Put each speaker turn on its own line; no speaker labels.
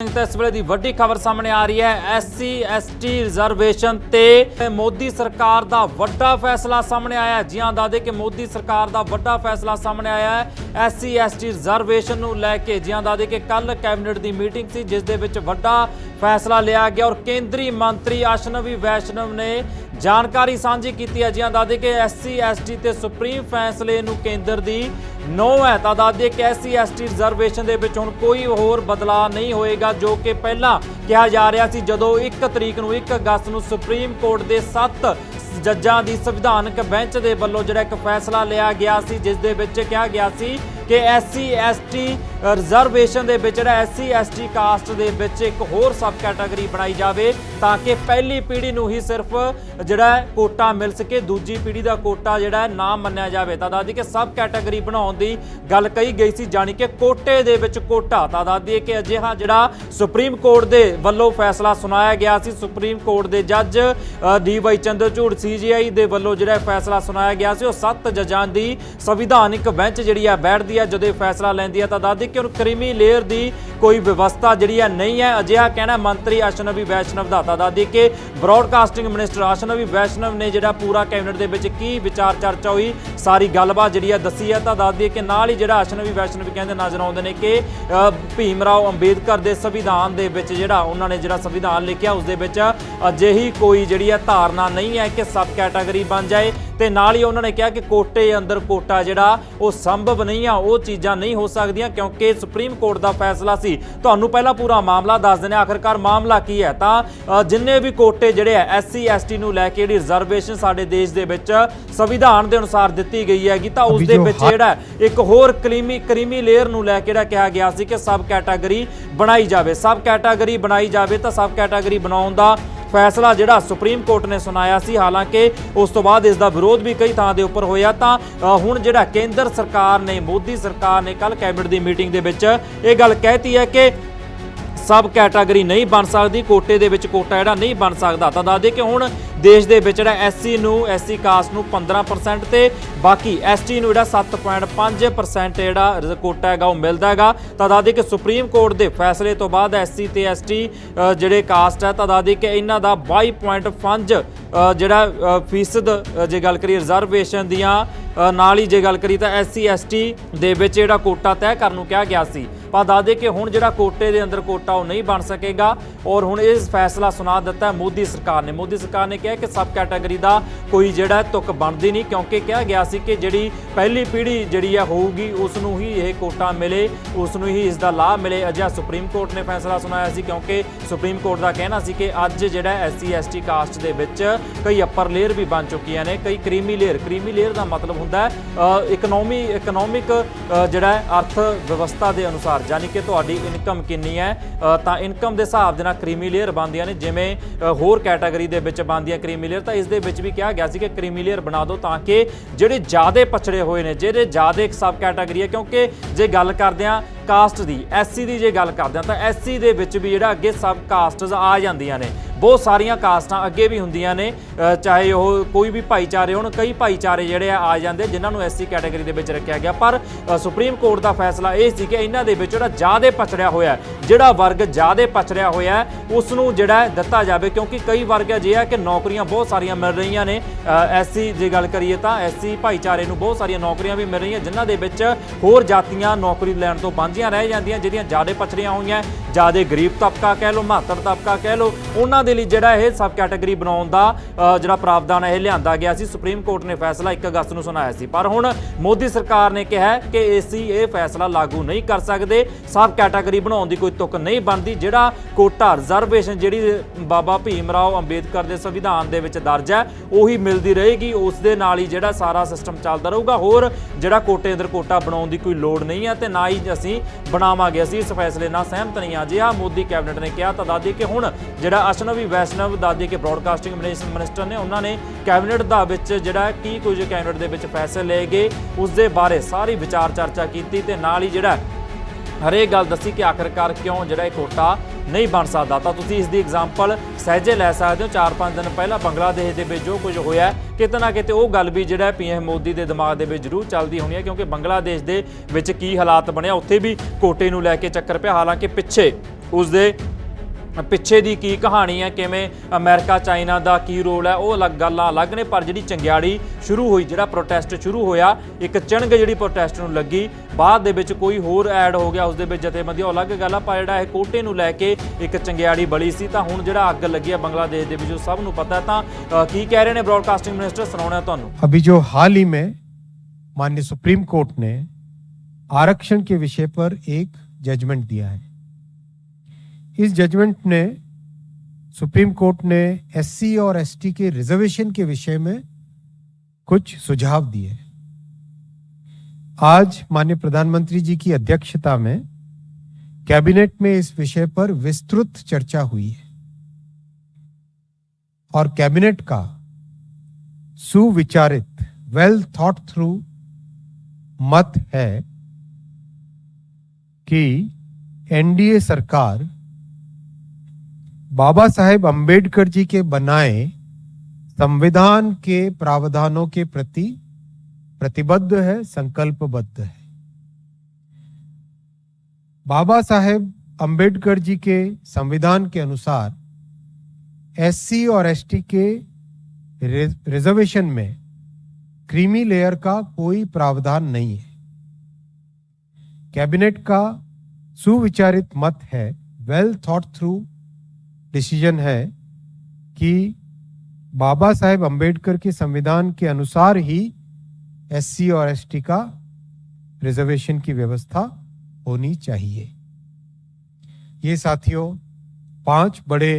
ਤਾਂ ਇਸ ਵੇਲੇ ਦੀ ਵੱਡੀ ਖਬਰ ਸਾਹਮਣੇ ਆ ਰਹੀ ਹੈ। ਐਸਸੀ ਐਸਟੀ ਰਿਜ਼ਰਵੇਸ਼ਨ ਤੇ ਮੋਦੀ ਸਰਕਾਰ ਦਾ ਵੱਡਾ ਫੈਸਲਾ ਸਾਹਮਣੇ ਆਇਆ ਜੀ ਹਾਂ ਦੱਸਦੇ ਕਿ ਮੋਦੀ ਸਰਕਾਰ ਦਾ ਵੱਡਾ ਫੈਸਲਾ ਸਾਹਮਣੇ ਆਇਆ ਹੈ। ਐਸਸੀ ਐਸਟੀ ਰਿਜ਼ਰਵੇਸ਼ਨ ਨੂੰ ਲੈ ਕੇ ਜੀ ਹਾਂ ਦੱਸਦੇ ਕਿ ਕੱਲ ਕੈਬਨਿਟ ਦੀ ਮੀਟਿੰਗ ਸੀ, ਜਿਸ ਦੇ ਵਿੱਚ ਵੱਡਾ ਫੈਸਲਾ ਲਿਆ ਗਿਆ ਔਰ ਕੇਂਦਰੀ ਮੰਤਰੀ ਅਸ਼ਨਵੀ ਵੈਸ਼ਨਵ ਨੇ ਜਾਣਕਾਰੀ ਸਾਂਝੀ ਕੀਤੀ ਹੈ। ਜੀ ਹਾਂ ਦੱਸਦੇ ਕਿ ਐਸਸੀ ਐਸਟੀ ਤੇ ਸੁਪਰੀਮ ਫੈਸਲੇ ਨੂੰ ਕੇਂਦਰ ਦੀ ਨੋ ਹੈ। ਤਾਂ ਦੱਸਦੇ ਕਿ ਐਸਸੀ ਐਸਟੀ ਰਿਜ਼ਰਵੇਸ਼ਨ ਦੇ ਵਿੱਚ ਹੁਣ ਕੋਈ ਹੋਰ ਬਦਲਾਅ ਨਹੀਂ ਹੋਏਗਾ ਜੋ ਕਿ ਪਹਿਲਾਂ ਕਿਹਾ ਜਾ ਰਿਹਾ ਸੀ, ਜਦੋਂ 1 ਤਰੀਕ ਨੂੰ 1 ਅਗਸਤ ਨੂੰ ਸੁਪਰੀਮ ਕੋਰਟ ਦੇ 7 ਜੱਜਾਂ ਦੀ ਸੰਵਿਧਾਨਕ ਬੈਂਚ ਦੇ ਵੱਲੋਂ ਜਿਹੜਾ ਇੱਕ ਫੈਸਲਾ ਲਿਆ ਗਿਆ ਸੀ, ਜਿਸ ਦੇ ਵਿੱਚ ਕਿਹਾ ਗਿਆ ਸੀ ਕਿ ਐਸਸੀ, ਐਸਟੀ ਰਿਜ਼ਰਵੇਸ਼ਨ ਦੇ ਵਿੱਚ ਜਿਹੜਾ ਐਸਸੀ ਐਸਟੀ ਕਾਸਟ ਦੇ ਵਿੱਚ ਇੱਕ ਹੋਰ ਸਬ ਕੈਟਾਗਰੀ ਬਣਾਈ ਜਾਵੇ ਤਾਂ ਕਿ ਪਹਿਲੀ ਪੀੜ੍ਹੀ ਨੂੰ ਹੀ ਸਿਰਫ ਜਿਹੜਾ ਕੋਟਾ ਮਿਲ ਸਕੇ। ਦੂਜੀ ਪੀੜ੍ਹੀ ਦਾ ਕੋਟਾ ਜਿਹੜਾ ਹੈ ਨਾ ਮੰਨਿਆ ਜਾਵੇ। ਤਾਂ ਦੱਸਦੀ ਕਿ ਸਬ ਕੈਟਾਗਰੀ ਬਣਾਉਣ ਦੀ ਗੱਲ ਕਹੀ ਗਈ ਸੀ, ਜਾਣੀ ਕਿ ਕੋਟੇ ਦੇ ਵਿੱਚ ਕੋਟਾ। ਤਾਂ ਦੱਸਦੀ ਕਿ ਅਜਿਹਾ ਜਿਹੜਾ ਸੁਪਰੀਮ ਕੋਰਟ ਦੇ ਵੱਲੋਂ ਫੈਸਲਾ ਸੁਣਾਇਆ ਗਿਆ ਸੀ। ਸੁਪਰੀਮ ਕੋਰਟ ਦੇ ਜੱਜ ਡੀ ਵਾਈ ਚੰਦਰਚੂੜ ਸੀਜੀਆਈ ਦੇ ਵੱਲੋਂ ਜਿਹੜਾ ਫੈਸਲਾ ਸੁਣਾਇਆ ਗਿਆ ਸੀ। ਉਹ ਸੱਤ ਜੱਜਾਂ ਦੀ ਸੰਵਿਧਾਨਿਕ ਬੈਂਚ ਜਿਹੜੀ ਆ ਬੈਠਦੀ ਆ ਜਦੋਂ ਇਹ ਫੈਸਲਾ ਲੈਂਦੀ ਆ ਤਾਂ ਦਾਦੀ ਕਿ ਹੁਣ ਕ੍ਰੀਮੀ ਲੇਅਰ ਦੀ ਕੋਈ ਵਿਵਸਥਾ ਜਿਹੜੀ ਹੈ ਨਹੀਂ ਹੈ। ਅਜਿਹਾ ਕਹਿਣਾ ਮੰਤਰੀ ਅਸ਼ਨਵੀ ਵੈਸ਼ਨਵ ਦਾ ਤਾਂ ਦੱਸਦੀ ਕਿ ਬ੍ਰੌਡਕਾਸਟਿੰਗ ਮਿਨਿਸਟਰ ਅਸ਼ਨਵੀ ਵੈਸ਼ਨਵ ਨੇ ਜਿਹੜਾ ਪੂਰਾ ਕੈਬਨਿਟ ਦੇ ਵਿੱਚ ਕੀ ਵਿਚਾਰ ਚਰਚਾ ਹੋਈ, ਸਾਰੀ ਗੱਲਬਾਤ ਜਿਹੜੀ ਹੈ ਦੱਸੀ ਹੈ। ਤਾਂ ਦੱਸਦੀ ਹੈ ਕਿ ਨਾਲ ਹੀ ਜਿਹੜਾ ਅਸ਼ਨਵੀ ਵੈਸ਼ਨਵ ਕਹਿੰਦੇ ਨਜ਼ਰ ਆਉਂਦੇ ਨੇ ਕਿ ਭੀਮ ਰਾਓ ਅੰਬੇਦਕਰ ਦੇ ਸੰਵਿਧਾਨ ਦੇ ਵਿੱਚ ਜਿਹੜਾ ਉਹਨਾਂ ਨੇ ਜਿਹੜਾ ਸੰਵਿਧਾਨ ਲਿਖਿਆ, ਉਸ ਦੇ ਵਿੱਚ ਅਜਿਹੀ ਕੋਈ ਜਿਹੜੀ ਹੈ ਧਾਰਨਾ ਨਹੀਂ ਹੈ ਕਿ ਸਬ ਕੈਟਾਗਰੀ ਬਣ ਜਾਏ। ਤੇ ਨਾਲ ਹੀ ਉਹਨਾਂ ਨੇ ਕਿਹਾ ਕਿ ਕੋਟੇ ਅੰਦਰ ਕੋਟਾ ਜਿਹੜਾ ਉਹ ਸੰਭਵ ਨਹੀਂ ਆ ਉਹ ਚੀਜ਼ਾਂ ਨਹੀਂ ਹੋ ਸਕਦੀਆਂ ਕਿਉਂਕਿ ਸੁਪਰੀਮ ਕੋਰਟ ਦਾ ਫੈਸਲਾ ਸੀ। ਤੁਹਾਨੂੰ ਪਹਿਲਾਂ ਪੂਰਾ ਮਾਮਲਾ ਦੱਸ ਦਿੰਦੇ ਆਖਰਕਾਰ ਮਾਮਲਾ ਕੀ ਹੈ? ਤਾਂ ਜਿੰਨੇ ਵੀ ਕੋਟੇ ਜਿਹੜੇ ਆ ਐਸਸੀ ਐਸਟੀ ਨੂੰ ਲੈ ਕੇ ਜਿਹੜੀ ਰਿਜ਼ਰਵੇਸ਼ਨ ਸਾਡੇ ਦੇਸ਼ ਦੇ ਵਿੱਚ ਸੰਵਿਧਾਨ ਦੇ ਅਨੁਸਾਰ ਦਿੱਤੀ ਗਈ ਹੈਗੀ ਤਾਂ ਉਸ ਦੇ ਵਿੱਚ ਜਿਹੜਾ ਇੱਕ ਹੋਰ ਕਰੀਮੀ ਕਰੀਮੀ ਲੇਅਰ ਨੂੰ ਲੈ ਕੇ ਜਿਹੜਾ ਕਿਹਾ ਗਿਆ ਸੀ ਕਿ ਸਬ ਕੈਟਾਗਰੀ ਬਣਾਈ ਜਾਵੇ। ਸਬ ਕੈਟਾਗਰੀ ਬਣਾਈ ਜਾਵੇ ਤਾਂ ਸਬ ਕੈਟਾਗਰੀ ਬਣਾਉਣ ਦਾ ਫੈਸਲਾ ਜਿਹੜਾ ਸੁਪਰੀਮ ਕੋਰਟ ਨੇ ਸੁਣਾਇਆ ਸੀ, ਹਾਲਾਂਕਿ ਉਸ ਤੋਂ ਬਾਅਦ ਇਸ ਦਾ ਵਿਰੋਧ ਵੀ ਕਈ ਥਾਂ ਦੇ ਉੱਪਰ ਹੋਇਆ ਤਾਂ ਹੁਣ ਜਿਹੜਾ ਕੇਂਦਰ ਸਰਕਾਰ ਨੇ, ਮੋਦੀ ਸਰਕਾਰ ਨੇ ਕੱਲ ਕੈਬਨਿਟ ਦੀ ਮੀਟਿੰਗ ਦੇ ਵਿੱਚ ਇਹ ਗੱਲ ਕਹਿਤੀ ਹੈ ਕਿ ਸਬ ਕੈਟਾਗਰੀ ਨਹੀਂ ਬਣ ਸਕਦੀ, ਕੋਟੇ ਦੇ ਵਿੱਚ ਕੋਟਾ ਜਿਹੜਾ ਨਹੀਂ ਬਣ ਸਕਦਾ। ਤਾਂ ਦੱਸਦੇ ਕਿ ਹੁਣ ਦੇਸ਼ ਦੇ ਵਿੱਚ ਜਿਹੜਾ ਐਸਸੀ ਨੂੰ ਐਸਸੀ ਕਾਸਟ ਨੂੰ 15% ਤੇ ਬਾਕੀ ਐਸਟੀ ਨੂੰ ਜਿਹੜਾ 7.5% ਜਿਹੜਾ ਰਿਜ਼- ਕੋਟਾ ਹੈਗਾ ਉਹ ਮਿਲਦਾ ਹੈਗਾ। ਤਾਂ ਦੱਸਦੇ ਕਿ ਸੁਪਰੀਮ ਕੋਰਟ ਦੇ ਫੈਸਲੇ ਤੋਂ ਬਾਅਦ ਐਸਸੀ ਤੇ ਐਸਟੀ ਜਿਹੜੇ ਕਾਸਟ ਹੈ ਤਾਂ ਦੱਸਦੇ ਕਿ ਇਹਨਾਂ ਦਾ 22.5 ਅ, ਜਿਹੜਾ ਫੀਸਦ ਜੇ ਗੱਲ ਕਰੀਏ ਰਿਜ਼ਰਵੇਸ਼ਨ ਦੀਆਂ ਨਾਲ ਹੀ ਜੇ ਗੱਲ ਕਰੀ ਤਾਂ ਐਸਸੀ ਐਸਟੀ ਦੇ ਵਿੱਚ ਜਿਹੜਾ ਕੋਟਾ ਤੈਅ ਕਰਨ ਨੂੰ ਕਿਹਾ ਗਿਆ ਸੀ। ਪਰ ਦੱਸ ਦੇ ਕਿ ਹੁਣ ਜਿਹੜਾ ਕੋਟੇ ਦੇ ਅੰਦਰ ਕੋਟਾ ਉਹ ਨਹੀਂ ਬਣ ਸਕੇਗਾ ਔਰ ਹੁਣ ਇਹ ਫੈਸਲਾ ਸੁਣਾ ਦਿੱਤਾ ਮੋਦੀ ਸਰਕਾਰ ਨੇ। ਮੋਦੀ ਸਰਕਾਰ ਨੇ ਕਿਹਾ ਕਿ ਸਬ ਕੈਟਾਗਰੀ ਦਾ ਕੋਈ ਜਿਹੜਾ ਤੁਕ ਬਣਦੀ ਨਹੀਂ ਕਿਉਂਕਿ ਕਿਹਾ ਗਿਆ ਸੀ ਕਿ ਜਿਹੜੀ ਪਹਿਲੀ ਪੀੜ੍ਹੀ ਜਿਹੜੀ ਆ ਹੋਊਗੀ ਉਸ ਨੂੰ ਹੀ ਇਹ ਕੋਟਾ ਮਿਲੇ ਉਸ ਨੂੰ ਹੀ ਇਸ ਦਾ ਲਾਭ ਮਿਲੇ। ਅਜਿਹਾ ਸੁਪਰੀਮ ਕੋਰਟ ਨੇ ਫੈਸਲਾ ਸੁਣਾਇਆ ਸੀ ਕਿਉਂਕਿ ਸੁਪਰੀਮ ਕੋਰਟ ਦਾ ਕਹਿਣਾ ਸੀ ਕਿ ਅੱਜ ਜਿਹੜਾ ਐਸਸੀ, ਐਸਟੀ ਕਾਸਟ ਦੇ ਵਿੱਚ ਕਈ ਅਪਰ ਲੇਅਰ ਵੀ ਬਣ ਚੁੱਕੀਆਂ ਨੇ, ਕਈ ਕ੍ਰੀਮੀ ਲੇਅਰ ਕ੍ਰੀਮੀ ਲੇਅਰ ਦਾ ਮਤਲਬ ਹੁੰਦਾ ਹੈ ਇਕਨੋਮੀ ਇਕਨੋਮਿਕ ਜਿਹੜਾ ਅਰਥ ਵਿਵਸਥਾ ਦੇ ਅਨੁਸਾਰ। ਯਾਨੀ ਕਿ ਤੁਹਾਡੀ ਇਨਕਮ ਕਿੰਨੀ ਹੈ ਤਾਂ ਇਨਕਮ ਦੇ ਹਿਸਾਬ ਦੇ ਨਾਲ ਕ੍ਰੀਮੀ ਲੇਅਰ ਬਣਦੀਆਂ ਨੇ, ਜਿਵੇਂ ਹੋਰ ਕੈਟਾਗਰੀ ਦੇ ਵਿੱਚ ਬਣਦੀਆਂ ਕ੍ਰੀਮੀ ਲੇਅਰ ਤਾਂ ਇਸ ਦੇ ਵਿੱਚ ਵੀ ਕਿਹਾ ਗਿਆ ਸੀ ਕਿ ਕ੍ਰੀਮੀ ਲੇਅਰ ਬਣਾ ਦਿਓ ਤਾਂ ਕਿ ਜਿਹੜੇ ਜ਼ਿਆਦਾ ਪਛੜੇ ਹੋਏ ਨੇ, ਜਿਹੜੇ ਜ਼ਿਆਦਾ ਇੱਕ ਸਬ ਕੈਟਾਗਰੀ ਹੈ, ਕਿਉਂਕਿ ਜੇ ਗੱਲ ਕਰਦੇ ਆ ਕਾਸਟ ਦੀ ਐਸਸੀ ਦੀ ਜੇ ਗੱਲ ਕਰਦੇ ਆ ਤਾਂ ਐਸਸੀ ਦੇ ਵਿੱਚ ਵੀ ਜਿਹੜਾ ਅੱਗੇ ਸਬ ਕਾਸਟਸ ਆ ਜਾਂਦੀਆਂ ਨੇ। ਬਹੁਤ ਸਾਰੀਆਂ ਕਾਸਟਾਂ ਅੱਗੇ ਵੀ ਹੁੰਦੀਆਂ ਨੇ ਚਾਹੇ ਉਹ ਕੋਈ ਵੀ ਭਾਈਚਾਰੇ ਹੋਣ ਕਈ ਭਾਈਚਾਰੇ ਜਿਹੜੇ ਆ ਆ ਜਾਂਦੇ ਜਿਨ੍ਹਾਂ ਨੂੰ ਐਸਸੀ ਕੈਟਾਗਰੀ ਦੇ ਵਿੱਚ ਰੱਖਿਆ ਗਿਆ। ਪਰ ਸੁਪਰੀਮ ਕੋਰਟ ਦਾ ਫੈਸਲਾ ਇਹ ਸੀ ਕਿ ਇਹਨਾਂ ਦੇ ਵਿੱਚ ਜਿਹੜਾ ਜ਼ਿਆਦੇ ਪਛੜਿਆ ਹੋਇਆ ਜਿਹੜਾ ਵਰਗ ਜ਼ਿਆਦੇ ਪਛੜਿਆ ਹੋਇਆ ਹੈ, ਉਸ ਨੂੰ ਜਿਹੜਾ ਦਿੱਤਾ ਜਾਵੇ ਕਿਉਂਕਿ ਕਈ ਵਰਗ ਅਜਿਹੇ ਆ ਕਿ ਨੌਕਰੀਆਂ ਬਹੁਤ ਸਾਰੀਆਂ ਮਿਲ ਰਹੀਆਂ ਨੇ। ਐਸਸੀ ਜੇ ਗੱਲ ਕਰੀਏ ਤਾਂ ਐਸਸੀ ਭਾਈਚਾਰੇ ਨੂੰ ਬਹੁਤ ਸਾਰੀਆਂ ਨੌਕਰੀਆਂ ਵੀ ਮਿਲ ਰਹੀਆਂ ਜਿਨ੍ਹਾਂ ਦੇ ਵਿੱਚ ਹੋਰ ਜਾਤੀਆਂ ਨੌਕਰੀ ਲੈਣ ਤੋਂ ਵਾਂਝੀਆਂ ਰਹਿ ਜਾਂਦੀਆਂ ਜਿਹੜੀਆਂ ਜ਼ਿਆਦਾ ਪਛੜੀਆਂ ਹੋਈਆਂ। ਜ਼ਿਆਦਾ ਗਰੀਬ ਤਬਕਾ ਕਹਿ ਲਓ ਮਾਤਰ ਤਬਕਾ ਕਹਿ ਲਓ, ਉਹਨਾਂ ਦੇ ਲਈ ਜਿਹੜਾ ਇਹ ਸਬ ਕੈਟਾਗਰੀ ਬਣਾਉਣ ਦਾ ਜਿਹੜਾ ਪ੍ਰਾਵਧਾਨ ਹੈ ਇਹ ਲਿਆਂਦਾ ਗਿਆ ਸੀ। ਸੁਪਰੀਮ ਕੋਰਟ ਨੇ ਫੈਸਲਾ 1 ਅਗਸਤ ਨੂੰ ਸੁਣਾਇਆ ਸੀ। ਪਰ ਹੁਣ ਮੋਦੀ ਸਰਕਾਰ ਨੇ ਕਿਹਾ ਕਿ ਏਸੀ ਇਹ ਫੈਸਲਾ ਲਾਗੂ ਨਹੀਂ ਕਰ ਸਕਦੇ। ਸਬ ਕੈਟਾਗਰੀ ਬਣਾਉਣ ਦੀ ਕੋਈ ਤੁਕ ਨਹੀਂ ਬਣਦੀ, ਜਿਹੜਾ ਕੋਟਾ ਰਿਜ਼ਰਵੇਸ਼ਨ, ਜਿਹੜੀ ਬਾਬਾ ਭੀਮ ਰਾਓ ਅੰਬੇਦਕਰ ਦੇ ਸੰਵਿਧਾਨ ਦੇ ਵਿੱਚ ਦਰਜ ਹੈ, ਉਹੀ ਮਿਲਦੀ ਰਹੇਗੀ। ਉਸ ਦੇ ਨਾਲ ਹੀ ਜਿਹੜਾ ਸਾਰਾ ਸਿਸਟਮ ਚੱਲਦਾ ਰਹੂਗਾ। ਹੋਰ ਜਿਹੜਾ ਕੋਟੇ ਅੰਦਰ ਕੋਟਾ ਬਣਾਉਣ ਦੀ ਕੋਈ ਲੋੜ ਨਹੀਂ ਹੈ ਤੇ ਨਾ ਹੀ ਅਸੀਂ ਬਣਾਵਾਂਗੇ। ਅਸੀਂ ਇਸ ਫੈਸਲੇ ਨਾਲ ਸਹਿਮਤ ਨਹੀਂ ਆ ਜੇ ਮੋਦੀ ਕੈਬਨਿਟ ਨੇ ਕਿਹਾ ਤਾਂ ਦਾਦੀ ਕਿ ਹੁਣ ਜਿਹੜਾ ਅਸ਼ਨਵੀ ਵੈਸ਼ਨਵ ਦਾਦੀ ਕਿ ਬ੍ਰੌਡਕਾਸਟਿੰਗ ਮਿਨਿਸਟਰ ਨੇ, ਉਹਨਾਂ ਨੇ ਕੈਬਨਿਟ ਦਾ ਵਿੱਚ ਜਿਹੜਾ ਕੀ ਕੁਝ ਕੈਬਨਿਟ ਦੇ ਵਿੱਚ ਫੈਸਲੇ ਲਏ ਗਏ, ਉਸ ਦੇ ਬਾਰੇ ਸਾਰੀ ਵਿਚਾਰ ਚਰਚਾ ਕੀਤੀ ਤੇ ਨਾਲ ਹੀ ਜਿਹੜਾ ਹਰੇਕ ਗੱਲ ਦੱਸੀ ਕਿ ਆਖਰਕਾਰ ਕਿਉਂ ਜਿਹੜਾ ਇਹ ਕੋਟਾ ਨਹੀਂ ਬਣ ਸਕਦਾ। ਤਾਂ ਤੁਸੀਂ ਇਸ ਦੀ ਐਗਜ਼ਾਮਪਲ ਸਹਿਜੇ ਲੈ ਸਕਦੇ ਹੋ। 4-5 ਦਿਨ ਪਹਿਲਾਂ ਬੰਗਲਾਦੇਸ਼ ਦੇ ਵਿੱਚ ਜੋ ਕੁਝ ਹੋਇਆ ਕਿਤੇ ਨਾ ਕਿਤੇ ਉਹ ਗੱਲ ਵੀ ਜਿਹੜਾ ਪੀਐਮ ਮੋਦੀ ਦੇ ਦਿਮਾਗ ਦੇ ਵਿੱਚ ਜ਼ਰੂਰ ਚੱਲਦੀ ਹੋਣੀ ਹੈ, ਕਿਉਂਕਿ ਬੰਗਲਾਦੇਸ਼ ਦੇ ਵਿੱਚ ਕੀ ਹਾਲਾਤ ਬਣਿਆ, ਉੱਥੇ ਵੀ ਕੋਟੇ ਨੂੰ ਲੈ ਕੇ ਚੱਕਰ ਪਿਆ। ਹਾਲਾਂਕਿ ਪਿੱਛੇ ਉਸ ਦੇ ਪਿੱਛੇ ਦੀ ਕੀ ਕਹਾਣੀ ਹੈ ਕਿਵੇਂ ਅਮਰੀਕਾ ਚਾਈਨਾ ਦਾ ਕੀ ਰੋਲ ਹੈ ਉਹ ਅਲੱਗ ਗੱਲਾਂ ਅਲੱਗ ਨੇ ਪਰ ਜਿਹੜੀ ਚੰਗਿਆੜੀ ਸ਼ੁਰੂ ਹੋਈ ਜਿਹੜਾ ਪ੍ਰੋਟੈਸਟ ਸ਼ੁਰੂ ਹੋਇਆ ਇੱਕ ਚਿਣਗ ਜਿਹੜੀ ਪ੍ਰੋਟੈਸਟ ਨੂੰ ਲੱਗੀ ਬਾਅਦ ਦੇ ਵਿੱਚ ਕੋਈ ਹੋਰ ਐਡ ਹੋ ਗਿਆ ਉਸ ਦੇ ਵਿੱਚ ਜਥੇਬੰਦੀ ਉਹ ਅਲੱਗ ਗੱਲ ਆ ਪਰ ਜਿਹੜਾ ਇਹ ਕੋਟੇ ਨੂੰ ਲੈ ਕੇ ਇੱਕ ਚੰਗਿਆੜੀ ਬਲੀ ਸੀ ਤਾਂ ਹੁਣ ਜਿਹੜਾ ਅੱਗ ਲੱਗੀ ਹੈ ਬੰਗਲਾਦੇਸ਼ ਦੇ ਵਿੱਚ ਉਹ ਸਭ ਨੂੰ ਪਤਾ ਹੈ ਤਾਂ ਅ, ਕੀ ਕਹਿ ਰਹੇ ਨੇ ਬ੍ਰਾਡਕਾਸਟਿੰਗ ਮਿਨਿਸਟਰ ਸੁਣਾਉਣਾ ਤੁਹਾਨੂੰ
अभी जो हाल ही में माननीय सुप्रीम कोर्ट ने आरक्षण के विषय पर एक जजमेंट दिया है इस जजमेंट ने, सुप्रीम कोर्ट ने एससी और एसटी के रिजर्वेशन के विषय में कुछ सुझाव दिए। आज माननीय प्रधानमंत्री जी की अध्यक्षता में कैबिनेट में इस विषय पर विस्तृत चर्चा हुई है और कैबिनेट का सुविचारित वेल थॉट थ्रू मत है कि एनडीए सरकार बाबा साहेब अंबेडकर जी के बनाए संविधान के प्रावधानों के प्रति प्रतिबद्ध है, संकल्पबद्ध है। बाबा साहेब अंबेडकर जी के संविधान के अनुसार एससी और एसटी के रिजर्वेशन में क्रीमी लेयर का कोई प्रावधान नहीं है। कैबिनेट का सुविचारित मत है वेल थॉट थ्रू डिसीज़न है कि बाबा साहेब अंबेडकर के संविधान के अनुसार ही एससी और एसटी का रिजर्वेशन की व्यवस्था होनी चाहिए। ये साथियों, पाँच बड़े